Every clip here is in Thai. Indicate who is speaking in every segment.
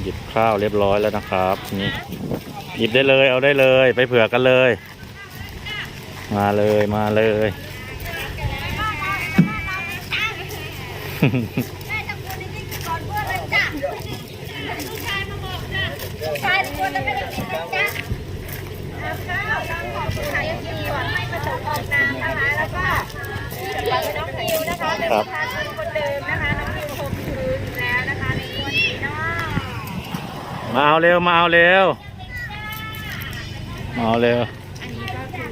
Speaker 1: หยิบข้าวเรียบร้อยแล้วนะครับ นี่หยิบได้เลยเอาได้เลย ไปเผื่อกันเลย มาเลยมาเลย
Speaker 2: ได้จากคนนี้กินก่อนเพื่อนเลยจ้ะลูกชายมาบ มาเอาเร็
Speaker 1: วมาเอาเร็วมาเอาเร็ว
Speaker 2: อันนี้ก็คือ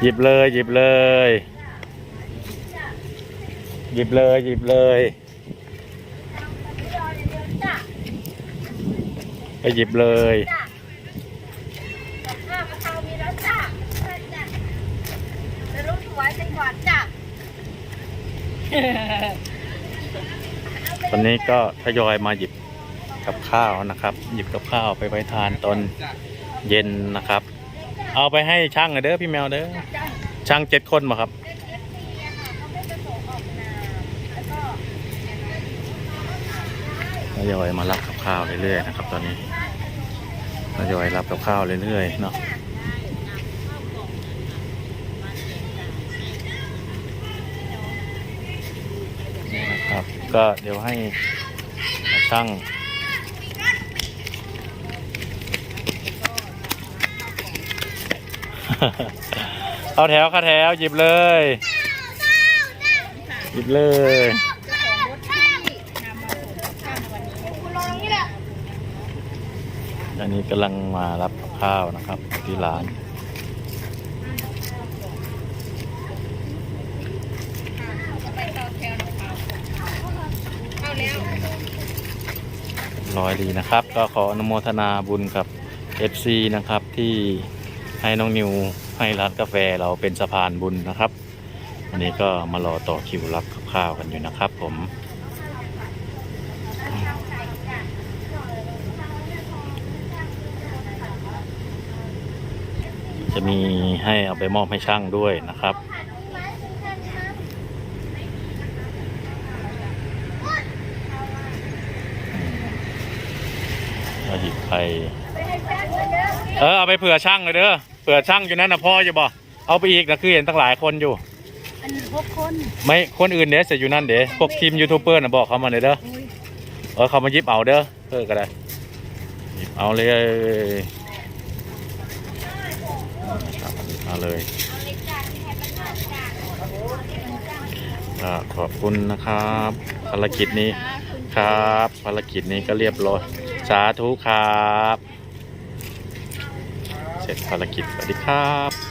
Speaker 1: หยิบเลยหยิบเลย หยิบเลยหยิบเลย
Speaker 2: จ้ะ
Speaker 1: ไปหยิบเลย
Speaker 2: จ้ะข้าวกะเพรามีแล้วจ้ะจ้ะแล้วลูกถวายเป็นหวานจ้ะ
Speaker 1: วันนี้ก็ทยอยมาหยิบ กับข้าวนะครับ หยิบกับข้าวไปไว้ทานตอนเย็นนะครับ เอาไปให้ช่างหน่อยเด้อพี่แมวเด้อช่างเจ็ดคนมาครับทยอยมารับกับข้าวเรื่อยๆนะครับ ตอนนี้ทยอยรับกับข้าวเรื่อยๆเนาะนี่นะครับ ก็เดี๋ยวให้ช่าง เข้าแถวข้าแถวหยิบเลย หยิบเลย
Speaker 2: อัน
Speaker 1: นี้กำลังมารับข้าวนะครับ ที่ร้าน
Speaker 2: เอาแล้ว
Speaker 1: ร้อยดีนะครับ ก็ขออนุโมทนาบุญกับ FC นะครับที่ ให้น้องนิวให้ร้านกาแฟเราเป็นสะพานบุญนะครับวันนี้ก็มารอต่อคิวรับข้าวกันอยู่นะครับ ผมจะมีให้เอาไปมอบให้ช่างด้วยนะครับเราหยิบไป เออ เอาไปเผื่อช่างเลยเด้อ เผื่อช่างอยู่นั่นนะพ่อจะบอกเอาไปอีกนะคือเห็นตั้งหลายคนอยู่
Speaker 2: อันนี้พวกคน
Speaker 1: ไม่คนอื่นเด้จะอยู่นั่นเด้พวกทีมยูทูบเบอร์นะบอกเขามาเลยเด้อ
Speaker 2: อุ้ย
Speaker 1: เออเขามาหยิบเอาเด้อเออก็ได้หยิบเอาเลยนะครับเอาเลยก็ขอบคุณนะครับภารกิจนี้ครับภารกิจนี้ก็เรียบร้อยสาธุครับ เสร็จภารกิจสวัสดีครับ